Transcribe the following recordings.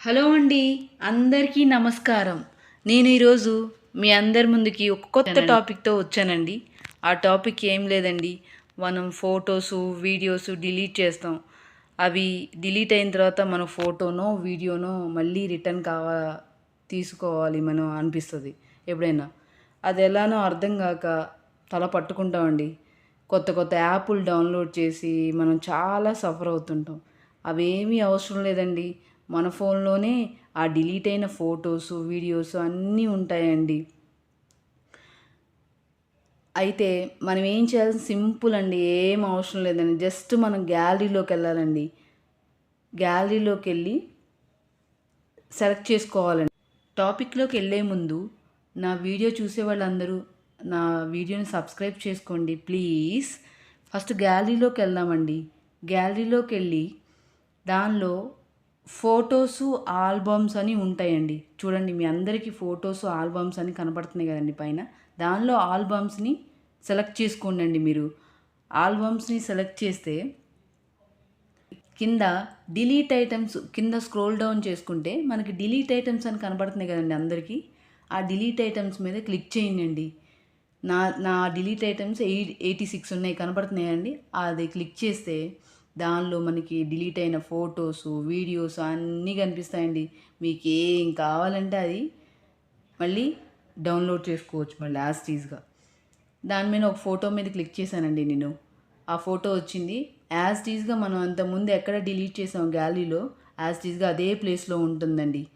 Hello అండి అందరికీ నమస్కారం. నేను ఈరోజు మీ అందరి ముందుకి ఒక కొత్త టాపిక్తో వచ్చానండి. ఆ టాపిక్ ఏం లేదండి. మనం ఫొటోస్ వీడియోస్ డిలీట్ చేస్తాం. అవి డిలీట్ అయిన తర్వాత మన ఫోటోనో వీడియోనో మళ్ళీ రిటర్న్ కావా తీసుకోవాలి మనం అనిపిస్తుంది. ఎప్పుడైనా. అది ఎలానో అర్థం కాక తల పట్టుకుంటామండి. కొత్త కొత్త యాప్లు డౌన్లోడ్ చేసి మనం చాలా సఫర్ అవుతుంటాం. అవేమీ అవసరం లేదండి. మన ఫోన్లోనే ఆ డిలీట్ అయిన ఫొటోస్ వీడియోస్ అన్నీ ఉంటాయండి. అయితే మనం ఏం చేయాలి సింపుల్ అండి ఏం అవసరం లేదండి. జస్ట్ మనం గ్యాలరీలోకి వెళ్ళాలండి. గ్యాలరీలోకి వెళ్ళి సెలెక్ట్ చేసుకోవాలండి. టాపిక్లోకి వెళ్ళే ముందు నా వీడియో చూసే వాళ్ళందరూ నా వీడియోని సబ్స్క్రైబ్ చేసుకోండి ప్లీజ్. ఫస్ట్ గ్యాలరీలోకి వెళ్దామండి. గ్యాలరీలోకి వెళ్ళి దానిలో ఫొటోస్ ఆల్బమ్స్ అని ఉంటాయండి. చూడండి మీ అందరికీ ఫొటోస్ ఆల్బమ్స్ అని కనపడుతున్నాయి కదండి పైన. దానిలో ఆల్బమ్స్ని సెలెక్ట్ చేసుకోండి మీరు. ఆల్బమ్స్ని సెలెక్ట్ చేస్తే కింద డిలీట్ ఐటమ్స్ కింద స్క్రోల్ డౌన్ చేసుకుంటే మనకి డిలీట్ ఐటమ్స్ అని కనబడుతున్నాయి కదండి అందరికీ. ఆ డిలీట్ ఐటమ్స్ మీద క్లిక్ చేయండి నా నా delete items eight eighty six ఉన్నాయి కనబడుతున్నాయండి అది క్లిక్ చేస్తే దానిలో మనకి డిలీట్ అయిన ఫొటోస్ వీడియోస్ అన్నీ కనిపిస్తాయండి. మీకు ఏం కావాలంటే అది మళ్ళీ డౌన్లోడ్ చేసుకోవచ్చు మళ్ళీ యాజ్ ఈజ్గా. దాని మీద ఒక ఫోటో మీద క్లిక్ చేశానండి నేను. ఆ ఫోటో వచ్చింది. యాజ్ టీజ్గా మనం అంతకుముందు ఎక్కడ డిలీట్ చేసాం గ్యాలరీలో యాజ్ టీజ్గా అదే ప్లేస్లో ఉంటుందండి.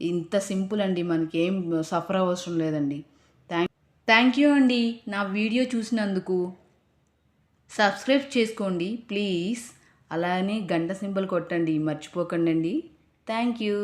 ఇంత సింపుల్ అండి. మనకి ఏం సఫర్ అవసరం లేదండి. థ్యాంక్ థ్యాంక్ యూ అండి. నా వీడియో చూసినందుకు. సబ్స్క్రైబ్ చేసుకోండి ప్లీజ్. అలానే గంట సింబల్ కొట్టండి మర్చిపోకండి థ్యాంక్ యూ.